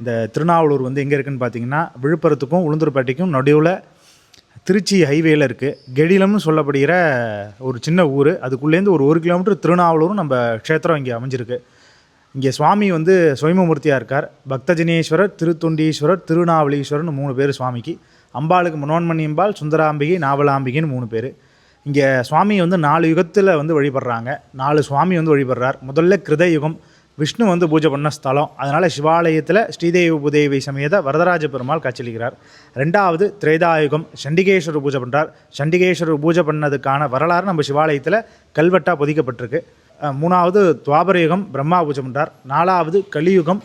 இந்த திருநாவலூர் வந்து எங்கே இருக்குதுன்னு பார்த்தீங்கன்னா விழுப்புரத்துக்கும் உளுந்தூர்பேட்டைக்கும் நடுவில் திருச்சி ஹைவேயில் இருக்குது கெடிலம்னு சொல்லப்படுகிற ஒரு சின்ன ஊர். அதுக்குள்ளேருந்து ஒரு ஒரு கிலோமீட்டர் திருநாவலூரும் நம்ம க்ஷேத்திரம் இங்கே அமைஞ்சிருக்கு. இங்கே சுவாமி வந்து சுயமமூர்த்தியாக இருக்கார். பக்தஜனேஸ்வரர் திருத்தொண்டீஸ்வரர் திருநாவலீஸ்வரர்னு மூணு பேர் சுவாமிக்கு. அம்பாளுக்கு மனோன்மணி அம்பாள் சுந்தராம்பிகை நாவலாம்பிகைன்னு மூணு பேர். இங்கே சுவாமி வந்து நாலு யுகத்தில் வந்து வழிபடுறாங்க. நாலு சுவாமி வந்து வழிபடுறார். முதல்ல கிருத யுகம் விஷ்ணு வந்து பூஜை பண்ண ஸ்தலம். அதனால் சிவாலயத்தில் ஸ்ரீதேவி உபதேவி சமேத வரதராஜ பெருமாள் காட்சியளிக்கிறார். ரெண்டாவது திரேதாயுகம் சண்டிகேஸ்வரர் பூஜை பண்ணுறார் சண்டிகேஸ்வரர் பூஜை பண்ணதுக்கான வரலாறு நம்ம சிவாலயத்தில் கல்வெட்டாக பொதிக்கப்பட்டிருக்கு. மூணாவது துவாபரயுகம் பிரம்மா பூஜை பண்ணுறார் நாலாவது கலியுகம்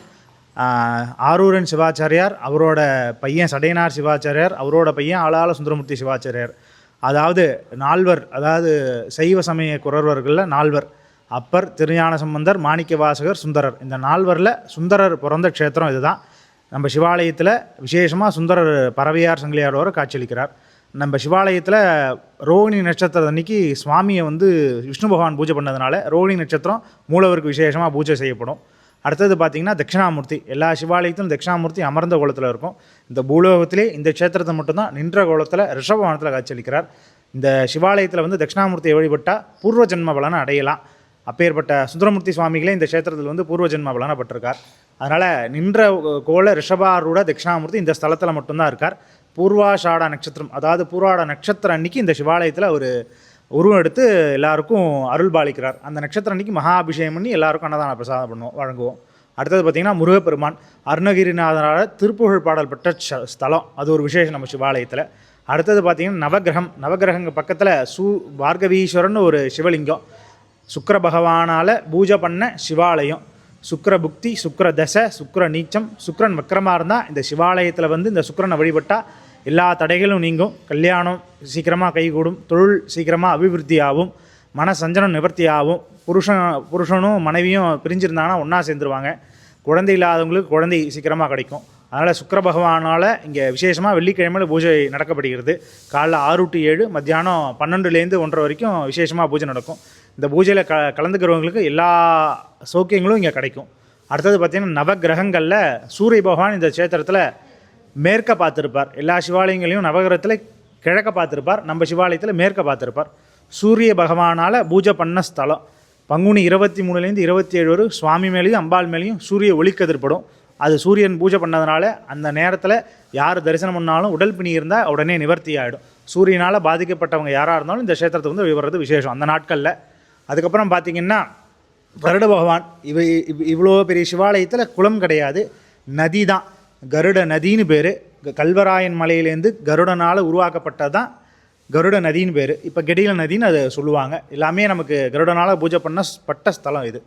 ஆரூரன் சிவாச்சாரியார் அவரோட பையன் சடையனார் சிவாச்சாரியார் அவரோட பையன் ஆளாள சுந்தரமூர்த்தி சிவாச்சாரியார். அதாவது நால்வர் அதாவது சைவ சமய குரர்வர்களில் நால்வர். அப்பர் திருஞான சம்பந்தர் மாணிக்க வாசகர் சுந்தரர். இந்த நால்வரில் சுந்தரர் பிறந்த க்ஷேத்திரம் இதுதான். நம்ம சிவாலயத்தில் விசேஷமாக சுந்தரர் பறவையார் சங்கிலியாரோட காட்சியளிக்கிறார். நம்ம சிவாலயத்தில் ரோகிணி நட்சத்திரம் அன்னைக்கு சுவாமியை வந்து விஷ்ணு பகவான் பூஜை பண்ணதுனால ரோகிணி நட்சத்திரம் மூலவருக்கு விசேஷமாக பூஜை செய்யப்படும். அடுத்தது பார்த்தீங்கன்னா தட்சிணாமூர்த்தி. எல்லா சிவாலயத்திலும் தட்சிணாமூர்த்தி அமர்ந்த கோலத்தில் இருக்கும். இந்த பூலோகத்திலே இந்த க்ஷேத்திரத்தை மட்டும்தான் நின்ற கோலத்தில் ரிஷபவானத்தில் காட்சியளிக்கிறார். இந்த சிவாலயத்தில் வந்து தட்சிணாமூர்த்தியை வழிபட்டால் பூர்வ ஜென்ம பலனை அடையலாம். அப்பேற்பட்ட சுந்தரமூர்த்தி சுவாமிகளே இந்த க்ஷேத்திரத்தில் வந்து பூர்வ ஜென்ம பலனப்பட்டிருக்கார் அதனால் நின்ற கோல ரிஷபாரூட தட்சிணாமூர்த்தி இந்த ஸ்தலத்தில் மட்டும்தான் இருக்கார். பூர்வாஷாடா நட்சத்திரம் அதாவது பூர்வாடா நட்சத்திரம் அன்னைக்கு இந்த சிவாலயத்தில் ஒரு உருவம் எடுத்து எல்லாருக்கும் அருள் பாலிக்கிறார். அந்த நட்சத்திரம் அன்னைக்கு மகாபிஷேகம் பண்ணி எல்லாருக்கும் அன்னதான பிரசாதம் பண்ணுவோம் வழங்குவோம். அடுத்தது பார்த்திங்கன்னா முருகப்பெருமான் அருணகிரிநாதனால் திருப்புகழ் பாடல் பெற்ற ஸ்தலம். அது ஒரு விசேஷம் நம்ம சிவாலயத்தில். அடுத்தது பார்த்திங்கன்னா நவகிரகம் நவகிரகங்க பக்கத்தில் சூ பார்கவீஸ்வரன் ஒரு சிவலிங்கம். சுக்கர பகவானால் பூஜை பண்ண சிவாலயம். சுக்கர புக்தி சுக்கர தசை சுக்கர நீச்சம் சுக்கரன் வக்கரமாக இருந்தால் இந்த சிவாலயத்தில் வந்து இந்த சுக்கிரனை வழிபட்டால் எல்லா தடைகளும் நீங்கும். கல்யாணம் சீக்கிரமாக கைகூடும் தொழில் சீக்கிரமாக அபிவிருத்தி ஆகும் மன சஞ்சனம் நிவர்த்தி ஆகும் புருஷன் புருஷனும் மனைவியும் பிரிஞ்சிருந்தாங்கன்னா ஒன்றா சேர்ந்துருவாங்க. குழந்தை இல்லாதவங்களுக்கு குழந்தை சீக்கிரமாக கிடைக்கும். அதனால் சுக்கர பகவானால் இங்கே விசேஷமாக வெள்ளிக்கிழமையில் பூஜை நடக்கப்படுகிறது. காலைல ஆறு டு ஏழு மத்தியானம் பன்னெண்டுலேருந்து ஒன்றரை வரைக்கும் விசேஷமாக பூஜை நடக்கும். இந்த பூஜையில் க கலந்துக்கிறவங்களுக்கு எல்லா சௌக்கியங்களும் இங்கே கிடைக்கும். அடுத்தது பார்த்திங்கன்னா நவகிரகங்களில் சூரிய பகவான் இந்த க்ஷேத்திரத்தில் மேற்க பார்த்துருப்பார். எல்லா சிவாலயங்களையும் நவகிரகத்தில் கிழக்க பார்த்துருப்பார். நம்ம சிவாலயத்தில் மேற்க பார்த்துருப்பார். சூரிய பகவானால் பூஜை பண்ண ஸ்தலம். பங்குனி இருபத்தி மூணுலேருந்து இருபத்தி ஏழு வரும் சுவாமி மேலேயும் அம்பாள் மேலேயும் சூரிய ஒளிக்கதிர்படும் அது சூரியன் பூஜை பண்ணதுனால அந்த நேரத்தில் யார் தரிசனம் பண்ணாலும் உடல் பிணி இருந்தால் உடனே நிவர்த்தி ஆகிடும் சூரியனால் பாதிக்கப்பட்டவங்க யாராக இருந்தாலும் இந்த க்ஷேத்திரத்துக்கு வந்து வர்றது விசேஷம். அந்த நாட்களில் அதுக்கப்புறம் பார்த்திங்கன்னா கருட பகவான் இவ இவ்- இவ்வளோ பெரிய சிவாலயத்தில் குளம் கிடையாது. நதி தான் கருட நதின்னு பேர். கல்வராயன் மலையிலேருந்து கருடனால் உருவாக்கப்பட்டது தான் கருட நதின்னு பேர். இப்போ கெடில நதின்னு அதை சொல்லுவாங்க. எல்லாமே நமக்கு கருடனால் பூஜை பண்ண பட்ட ஸ்தலம் இது.